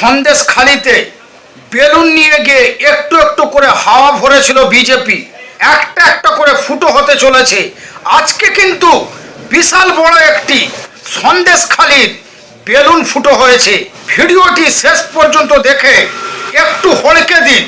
Sandesh খালিতে balloon নিয়ে গিয়ে একটু একটু করে হাওয়া ভরেছিল বিজেপি। একটা একটা করে ফুটো হতে চলেছে। আজকে কিন্তু বিশাল বড় একটি সন্দেশ খালির বেলুন ফুটো হয়েছে। ভিডিওটি শেষ পর্যন্ত দেখে একটু হড়কে দিন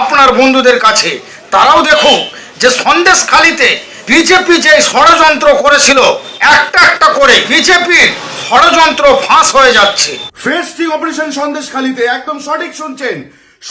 আপনার বন্ধুদের কাছে। তারাও দেখুক যে সন্দেশ খালিতে বিজেপি যে ষড়যন্ত্র করেছিল, একটা একটা করে বিজেপির ষড়যন্ত্র ফাঁস হয়ে যাচ্ছে। ফেস্টিং অপারেশন সন্দেশখালীতে, একদম সঠিক শুনছেন।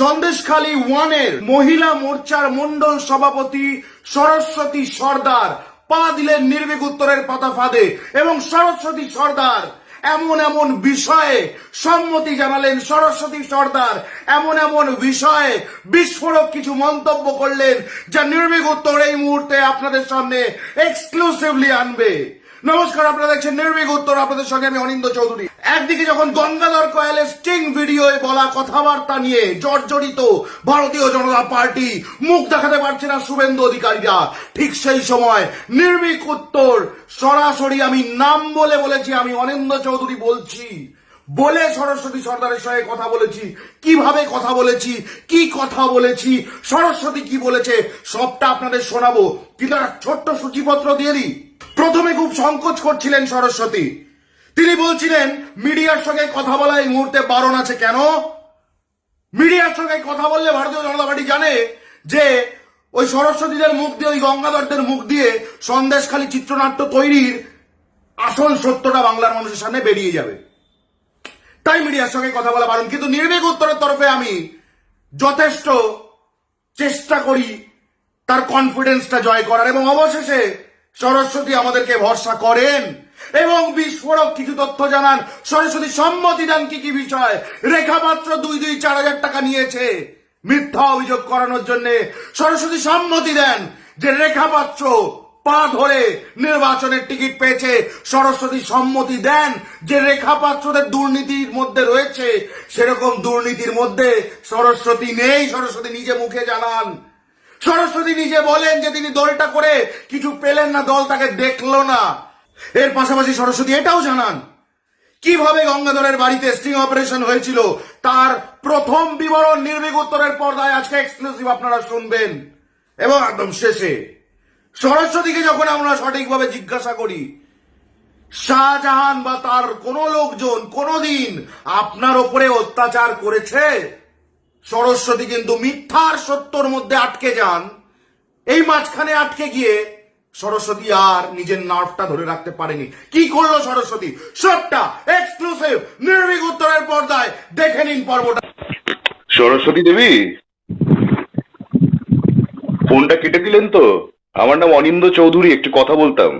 সন্দেশখালী ওয়ানের মহিলা মোর্চার মন্ডল সভাপতি সরস্বতী সর্দার পা দিলেন নির্বিক উত্তরের পাতা ফাঁদে এবং সরস্বতী সর্দার এমন এমন বিষয়ে সম্মতি জানালেন। সরস্বতী সর্দার এমন এমন বিষয়ে বিস্ফোরক কিছু মন্তব্য করলেন যা নির্বিক উত্তর এই মুহূর্তে আপনাদের সামনে এক্সক্লুসিভলি আনবে। নমস্কার, আপনারা দেখছেন নির্বিক উত্তর। আপনাদের সঙ্গে আমি অনিন্দ চৌধুরী। একদিকে যখন গঙ্গাধর কয়ালের স্টিং ভিডিওয়ে বলা কথাবার্তা নিয়ে জর্জরিত ভারতীয় জনতা পার্টি মুখ দেখাতে পারছে না শুভেন্দু অধিকারীরা, ঠিক সেই সময় নির্বিক উত্তর, সরাসরি আমি নাম বলে বলেছি, আমি অনিন্দ চৌধুরী বলছি। বলে সরস্বতী সর্দারের সঙ্গে কথা বলেছি, কীভাবে কথা বলেছি, কি কথা বলেছি, সরস্বতী কি বলেছে, সবটা আপনাদের শোনাবো। কিন্তু একটা ছোট্ট সূচিপত্র দিয়ে দিই। প্রথমে খুব সংকোচ করছিলেন সরস্বতী। তিনি বলছিলেন, মিডিয়ার সঙ্গে কথা বলা এই মুহূর্তে বারণ আছে কেন? মিডিয়ার সঙ্গে কথা বললে ভারতীয় জনতা পার্টি জানে যে ওই সরস্বতীদের মুখ দিয়ে, ওই গঙ্গাধরদের মুখ দিয়ে সন্দেশখালী চিত্রনাট্য তৈরির আসল সত্যটা বাংলার মানুষের সামনে বেরিয়ে যাবে। তাই মিডিয়ার সঙ্গে কথা বলা বারণ। কিন্তু নির্বিক উত্তরের তরফে আমি যথেষ্ট চেষ্টা করি তার কনফিডেন্সটা জয় করার এবং অবশেষে সরস্বতী আমাদেরকে ভরসা করেন এবং বিস্ফোরক কিছু তথ্য জানান। সরস্বতী সম্মতি দেন কি কি বিষয়? রেখা পাত্র দুই দুই চার হাজার টাকা নিয়েছে মিথ্যা অভিযোগ করানোর জন্য। সরস্বতী সম্মতি দেন যে রেখা পাত্র পা ধরে নির্বাচনের টিকিট পেয়েছে। সরস্বতী সম্মতি দেন যে রেখা পাত্রদের দুর্নীতির মধ্যে রয়েছে। সেরকম দুর্নীতির মধ্যে সরস্বতী নেই। সরস্বতী নিজে মুখে জানান। সরস্বতী নিজে বলেন যে তিনি দলটা করে কিছু পেলেন না, দল তাকে দেখল না। এর পাশাপাশি সরস্বতী এটাও জানান, কীভাবে গঙ্গাধরের বাড়িতে স্টিং অপারেশন হয়েছিল, তার প্রথম বিবরণ নির্বিক উত্তরের পর্দায় আজকে এক্সক্লুসিভ আপনারা শুনবেন। এবং একদম শেষে, সরস্বতীকে যখন আমরা সঠিকভাবে জিজ্ঞাসা করি, শাহজাহান বা তার কোন লোকজন কোনদিন আপনার ওপরে অত্যাচার করেছে? সরস্বতী কিন্তু মিথ্যার সত্যর মধ্যে আটকে যান। এই মাঝখানে আটকে গিয়ে সরস্বতী আর নিজের নার্ভটা ধরে রাখতে পারেনি। কি করল সরস্বতী? সবটা এক্সক্লুসিভ নির্বিক উত্তরের পর্দায় দেখে নিন পর্বটা। সরস্বতী দেবী ফোনটা কেটে দিলেন তো? আমার নাম অনিন্দ চৌধুরী একটু কথা বলতাম।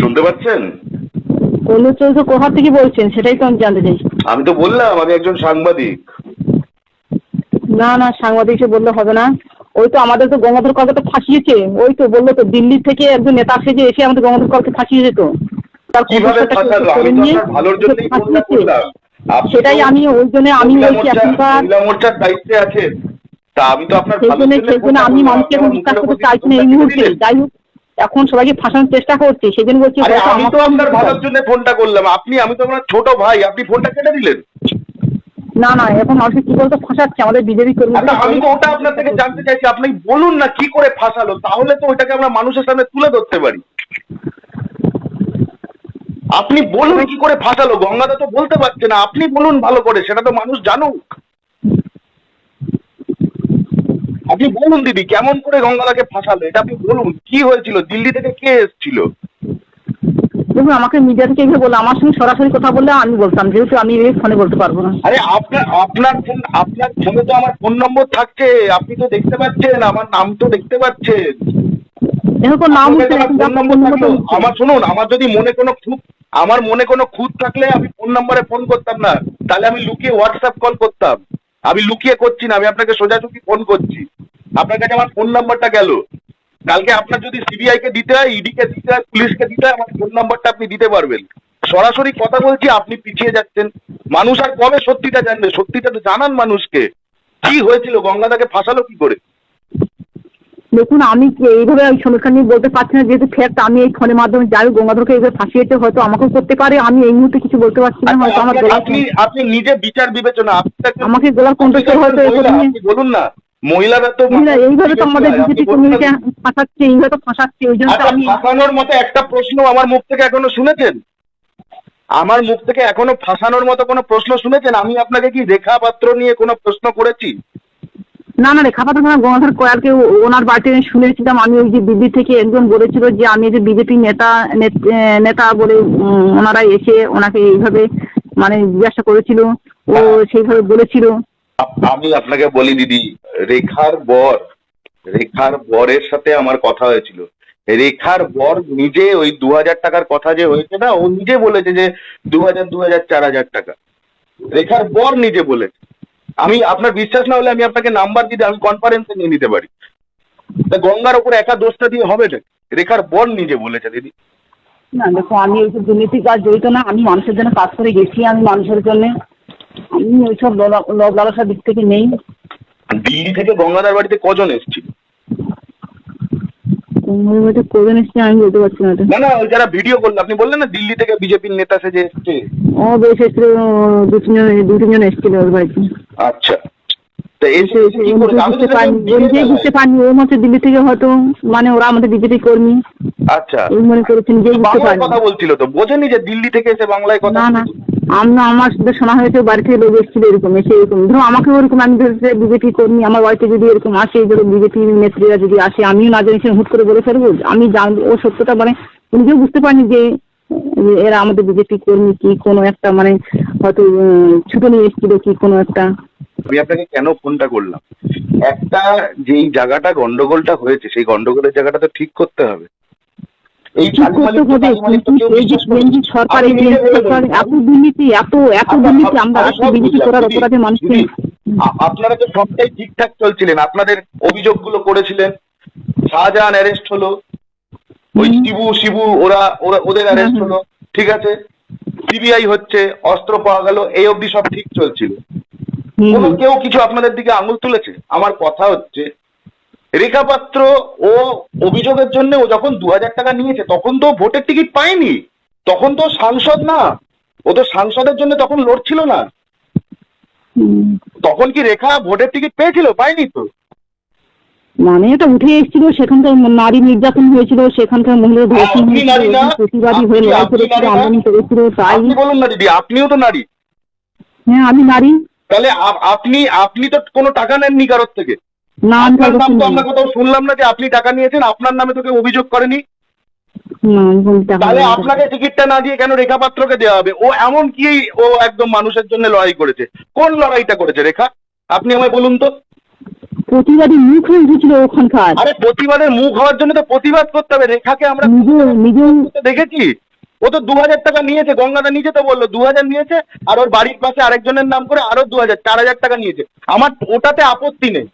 শুনতে পাচ্ছেন? অন্য চৌধুরী কোথা থেকে বলছেন সেটাই তো আমি জানতে চাই আমি তো বললাম আমি একজন সাংবাদিক। না না সাংবাদিক হিসেবে বললে হবে না। ওই তো আমাদের তো গঙ্গাধর কলকে তো ফাঁসিয়েছে। ওই তো বলল তো দিল্লি থেকে একজন নেতা সেজে এসে আমাদের গঙ্গাধর কলকে ফাঁসিয়েছে। তো সেটাই আমি ওই জন্য আমি বলছি এখনকার মোর্চার দায়িত্বে আছেন। তা আমি তো আপনার সেই জন্য আমি মানুষকে এখন বিশ্বাস করতে চাইছি না এই মুহূর্তে। যাই হোক এখন সবাইকে ফাঁসানোর চেষ্টা করছি সেদিন বলছি আমি তো আপনার ভালোর জন্য ফোনটা করলাম। আপনি আমি তো আপনার ছোট ভাই আপনি ফোনটা কেটে দিলেন? না না এখন মানুষকে কি বলতো ফাঁসাচ্ছে আমাদের বিজেপি কর্মী আচ্ছা আমি তো ওটা আপনার থেকে জানতে চাইছি আপনি বলুন না কি করে ফাঁসালো তাহলে তো ওইটাকে আমরা মানুষের সামনে তুলে ধরতে পারি। আপনি বলুন কি করে ফাঁসালো গঙ্গাদা তো বলতে পারছে না আপনি বলুন ভালো করে সেটা তো মানুষ জানুক। আপনি বলুন দিদি কেমন করে গঙ্গাদাকে ফাঁসালো? এটা আপনি বলুন কি হয়েছিল? দিল্লি থেকে কে এসেছিল? দেখুন আমাকে মিডিয়া থেকে এভাবে বলল আমার সঙ্গে সরাসরি কথা বললে আমি বলতাম যেহেতু আমি এই ফোনে বলতে পারব না। আরে আপনার আপনার ফোন আপনার ফোনে তো আমার ফোন নম্বর থাকছে আপনি তো দেখতে পাচ্ছেন আমার নাম তো দেখতে পাচ্ছেন। এরকম নাম ফোন নম্বর আমার শুনুন আমার যদি মনে কোনো খুঁত আমার মনে কোনো খুঁত থাকলে আমি ফোন নম্বরে ফোন করতাম না। তাহলে আমি লুকিয়ে হোয়াটসঅ্যাপ কল করতাম। আমি লুকিয়ে করছি না আমি আপনাকে সোজাসুজি ফোন করছি। আপনার কাছে আমার ফোন নাম্বারটা গেল। কালকে আপনার যদি সিবিআই কে দিতে হয় ইডি কে দিতে হয় পুলিশকে দিতে হয় আমার ফোন নাম্বারটা আপনি দিতে পারবেন। সরাসরি কথা বলছি আপনি পিছিয়ে যাচ্ছেন। মানুষ আর কবে সত্যিটা জানবে? সত্যিটা তো জানান মানুষকে। কি হয়েছিল? গঙ্গাদাকে ফাঁসালো কি করে? দেখুন আমি এইভাবে ওই সমস্যা নিয়ে বলতে পারছি না যেহেতু ফ্যাক্ট আমি এই ফোনের মাধ্যমে যাই গঙ্গাধরকে এইভাবে ফাঁসিয়েছে হয়তো আমাকেও করতে পারে। আমি এই মুহূর্তে কিছু বলতে পারছি না হয়তো আমার আপনি- নিজে বিচার বিবেচনা আমাকে গলার কণ্ঠস্বর হয়তো বলুন না। মহিলারা তো এইভাবে তো আমাদের বিজেপি কর্মীকে ফাঁসাচ্ছে এইভাবে তো ফাঁসাচ্ছে ওই জন্য আচ্ছা আমি ফাঁসানোর মতো একটা প্রশ্ন আমার মুখ থেকে এখনও শুনেছেন? আমার মুখ থেকে এখনও ফাঁসানোর মতো কোনো প্রশ্ন শুনেছেন? আমি আপনাকে কি রেখা পাত্র নিয়ে কোনো প্রশ্ন করেছি? না না রেখা পাত্র না গঙ্গাধর কয়ালকে ওনার বাড়িতে শুনেছিলাম আমি ওই যে দিল্লি থেকে একজন বলেছিল যে আমি যে বিজেপি নেতা নেত- বলে ওনারা এসে ওনাকে এইভাবে মানে জিজ্ঞাসা করেছিল ও সেইভাবে বলেছিল। আমি আপনাকে বলি দিদি রেখার বর, রেখার বরের সাথে আমার কথা হয়েছিল। রেখার বর নিজে ওই দু হাজার টাকার কথা যে হয়েছে না, ও নিজে বলেছে যে দু হাজার দু হাজার চার হাজার টাকা। রেখার বর নিজে বলেছে। আমি আপনার বিশ্বাস না হলে আমি আপনাকে নাম্বার দিতে আমি কনফারেন্সে নিয়ে নিতে পারি। তা গঙ্গার ওপর একা দোষটা দিয়ে হবে না রেখার বর নিজে বলেছে, দিদি। না, দেখো, আমি ওইসব দুর্নীতি কাজ জড়িত না, আমি মানুষের জন্য কাজ করে গেছি আমি মানুষের জন্য। আমি ওইসব লালসার দিক থেকে নেই। দিল্লি থেকে গঙ্গাদার বাড়িতে কজন এসেছিল? ওই মধ্যে করে নিচ্ছি আমি বলতে পারছি না না না ওই যারা ভিডিও করল আপনি বললেন না দিল্লি থেকে বিজেপির নেতা সেজে এসছে? ও বেশ এসেছিল দু তিনজন দু তিনজন এসেছিল ওর বাড়িতে। আচ্ছা। দিল্লি হয়তো মানে ওরা আমাদের বিজেপি কর্মী। আচ্ছা। মনে কথা বলছিল তো বোঝেনি যে দিল্লি থেকে এসে বাংলায় কথা না? আমরা আমার সাথে শোনা হয়েছে, বাড়ি থেকে লোক এসেছিল এরকম, এসে এরকম। ধরো আমাকে ওরকম আমি বিজেপি কর্মী, আমার বাড়িতে যদি এরকম আসে, ধরো বিজেপি নেত্রীরা যদি আসে, আমিও না জানি হুট করে বলে ফেলব। আমি ও সত্যটা মানে নিজেও বুঝতে পারিনি যে এরা আমাদের বিজেপি কর্মী কি, কোনো একটা মানে হয়তো ছুটো নিয়ে এসেছিল কি, কোনো একটা। আমি আপনাকে কেন ফোনটা করলাম? একটা যেই জায়গাটা গন্ডগোলটা হয়েছে, সেই গন্ডগোলের জায়গাটা তো ঠিক করতে হবে। এই সরকার। এত দুর্নীতি এত এত দুর্নীতি আমরা করার অপরাধে মানুষকে আপনারা তো সবটাই ঠিকঠাক চলছিলেন। আপনাদের অভিযোগগুলো করেছিলেন। শাহজাহান অ্যারেস্ট হলো। ওই শিবু শিবু ওরা ওরা ওদের অ্যারেস্ট হুম। হলো। ঠিক আছে? সিবিআই হচ্ছে অস্ত্র পাওয়া গেল। এই অবধি সব ঠিক চলছিল। কোনো কেউ কিছু আপনাদের দিকে আঙুল তুলেছে? আমার কথা হচ্ছে রেখা পাত্র ও অভিযোগের জন্য ও যখন দু হাজার টাকা নিয়েছে তখন তো ভোটের টিকিট পায়নি। তখন তো সাংসদ না। ও তো সাংসদের জন্য তখন লড়ছিল না। তখন কি রেখা ভোটের টিকিট পেয়েছিল? পায়নি তো। মানে এটা উঠে এসেছিল সেখানকার নারী নির্যাতন হয়েছিল সেখানকার মহিলা ধর্ষণ আপনি হয়েছিল প্রতিবাদী হয়ে লড়াই করেছিল আন্দোলন করেছিল তাই বলুন না দিদি আপনিও তো নারী। হ্যাঁ আমি নারী। তাহলে আপনি আপনি তো কোনো টাকা নেননি কারোর থেকে। না আমি আপনার নাম তো আমরা কোথাও শুনলাম না যে আপনি টাকা নিয়েছেন আপনার নামে তোকে অভিযোগ করেনি। তাহলে আপনাকে টিকিটটা না দিয়ে কেন রেখা পাত্রকে দেওয়া হবে? ও এমন কি ও একদম মানুষের জন্য লড়াই করেছে? কোন লড়াইটা করেছে রেখা? আপনি আমায় বলুন তো। প্রতিবাদী মুখ হয়ে ওখানকার। আরে প্রতিবাদের মুখ হওয়ার জন্য তো প্রতিবাদ করতে হবে। রেখাকে আমরা দেখেছি। ও তো দু হাজার টাকা নিয়েছে গঙ্গাদা নিজে তো বলল দু হাজার নিয়েছে আর ওর বাড়ির পাশে আরেকজনের নাম করে আরও দু হাজার চার হাজার টাকা নিয়েছে। আমার ওটাতে আপত্তি নেই।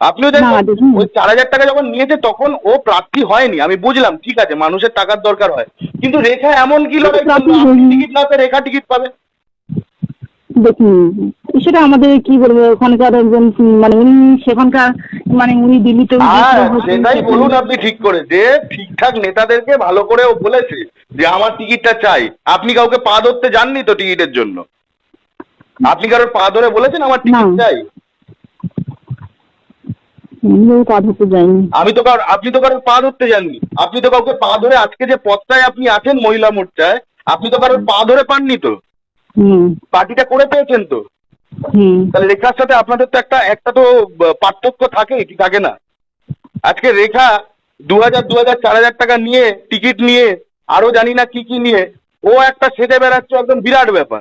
আপনিও দেখুন। ওই চার হাজার টাকা যখন নিয়েছে তখন ও প্রার্থী হয়নি আমি বুঝলাম ঠিক আছে মানুষের টাকার দরকার হয়। কিন্তু রেখা এমন কি লড়াই। টিকিট না পেয়ে রেখা টিকিট পাবে? দেখুন সেটা আমাদের কি বলব ওখানকার একজন মানে উনি সেখানকার মানে উনি দিল্লিতে সেটাই বলুন আপনি ঠিক করে যে ঠিকঠাক নেতাদেরকে ভালো করে ও বলেছে যে আমার টিকিটটা চাই। আপনি কাউকে পা ধরতে যাননি তো টিকিটের জন্য? আপনি কারোর পা ধরে বলেছেন আমার টিকিট চাই? পা ধরতে যাইনি। আমি তো কারোর আপনি তো কারোর পা ধরতে যাননি। আপনি তো কাউকে পা ধরে আজকে যে পদটায় আপনি আছেন মহিলা মোর্চায় আপনি তো কারোর পা ধরে পাননি তো? পার্টিটা করে পেয়েছেন তো? তাহলে রেখার সাথে আপনাদের তো একটা একটা তো পার্থক্য থাকে কি থাকে না? আজকে রেখা দু হাজার দু হাজার চার হাজার টাকা নিয়ে টিকিট নিয়ে আরও জানি না কি কি নিয়ে ও একটা সেজে বেড়াচ্ছে একদম বিরাট ব্যাপার।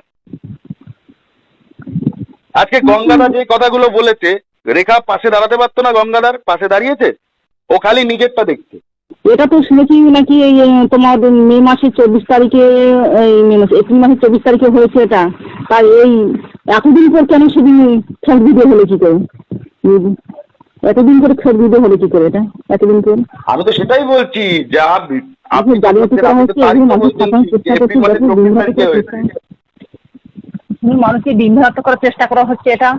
আজকে গঙ্গাদার যে কথাগুলো বলেছে রেখা পাশে দাঁড়াতে পারতো না গঙ্গাদার পাশে দাঁড়িয়েছে? ও খালি নিজেরটা দেখছে। এটা তো শুনেছি নাকি এই তোমার মে মাসের চব্বিশ তারিখে এই মে মাসে এপ্রিল মাসের চব্বিশ তারিখে হয়েছে এটা। তাই এই এতদিন পর কেন সেদিন ফেক ভিডিও হলো কি করে? এতদিন করে ফেক ভিডিও হলো কি করে এটা? এতদিন পর? আমি তো সেটাই বলছি যা আপনি তো জালিয়াতি করা হচ্ছে মানুষ চেষ্টা করছে মানুষকে বিভ্রান্ত করার চেষ্টা করা হচ্ছে এটা।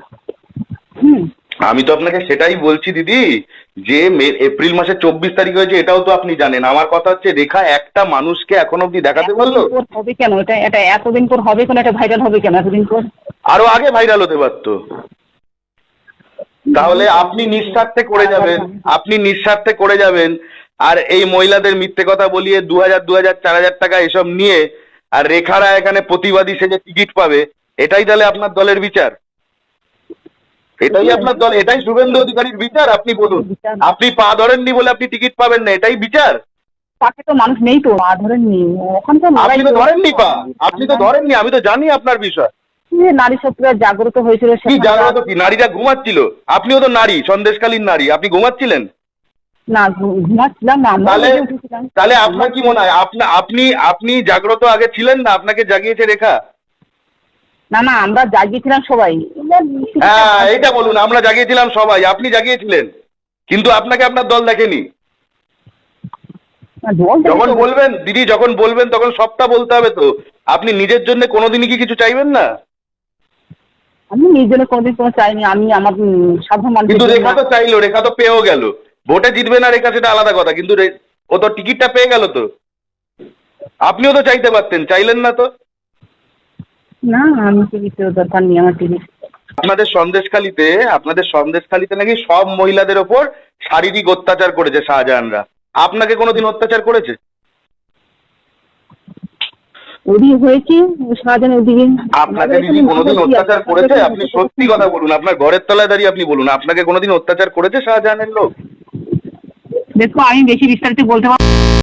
হুম। আমি তো আপনাকে সেটাই বলছি দিদি যে মে- এপ্রিল মাসের চব্বিশ তারিখ হয়েছে এটাও তো আপনি জানেন। আমার কথা হচ্ছে রেখা একটা মানুষকে এখন অব্দি দেখাতে পারল হবে কেন? এটা এটা এতদিন পর হবে কেন? এটা ভাইরাল হবে কেন এতদিন পর? আরও আগে ভাইরাল হতে পারতো। তাহলে আপনি নিঃস্বার্থে করে যাবেন। আপনি নিঃস্বার্থে করে যাবেন। আর এই মহিলাদের মিথ্যে কথা বলিয়ে দু হাজার দু হাজার চার হাজার টাকা এসব নিয়ে আর রেখারা এখানে প্রতিবাদী সেজে টিকিট পাবে এটাই তাহলে আপনার দলের বিচার? এটাই আপনার দল এটাই শুভেন্দু অধিকারীর বিচার আপনি বলুন। আপনি পা ধরেননি বলে আপনি টিকিট পাবেন না এটাই বিচার। তাকে তো মানুষ নেই তো মা ধরেননি। ওখানে তো আপনি তো ধরেননি পা আপনি তো ধরেননি আমি তো জানি আপনার বিষয়। যে নারী শক্তিরা জাগ্রত হয়েছিল কি জাগ্রত কি? নারীরা ঘুমাচ্ছিল। আপনিও তো নারী সন্দেশকালীন নারী। আপনি ঘুমাচ্ছিলেন? না ঘুমাচ্ছিলাম না তাহলে তাহলে আপনার কি মনে হয়? আপনি আপনি আপনি জাগ্রত আগে ছিলেন না? আপনাকে জাগিয়েছে রেখা? না না আমরা জাগিয়েছিলাম সবাই। হ্যাঁ এটা বলুন আমরা জাগিয়েছিলাম সবাই আপনি জাগিয়েছিলেন কিন্তু আপনাকে আপনার দল দেখেনি। যখন বলবেন দিদি যখন বলবেন তখন সবটা বলতে হবে তো। আপনি নিজের জন্য কোনোদিনই কি কিছু চাইবেন না? আমি নিজের কোনোদিন কোনো চাইনি আমি আমার সাধারণ মানুষ কিন্তু রেখা তো চাইলো রেখা তো পেয়েও গেল। ভোটে জিতবে না রেখা সেটা আলাদা কথা কিন্তু ও তো টিকিটটা পেয়ে গেল তো। আপনিও তো চাইতে পারতেন চাইলেন না তো। না আমি দরকার নেই আমার আপনাদের সন্দেশখালিতে আপনাদের সন্দেশখালিতে নাকি সব মহিলাদের ওপর শারীরিক অত্যাচার করেছে শাহজাহানরা। আপনাকে কোনোদিন অত্যাচার করেছে? ওদিকে হয়েছে শাহজাহান ওদিকে। আপনাকে দিদি কোনোদিন অত্যাচার করেছে? আপনি সত্যি কথা বলুন আপনার ঘরের তলায় দাঁড়িয়ে আপনি বলুন আপনাকে কোনোদিন অত্যাচার করেছে শাহজাহানের লোক? দেখো আমি বেশি বিস্তারিত বলতে পারব।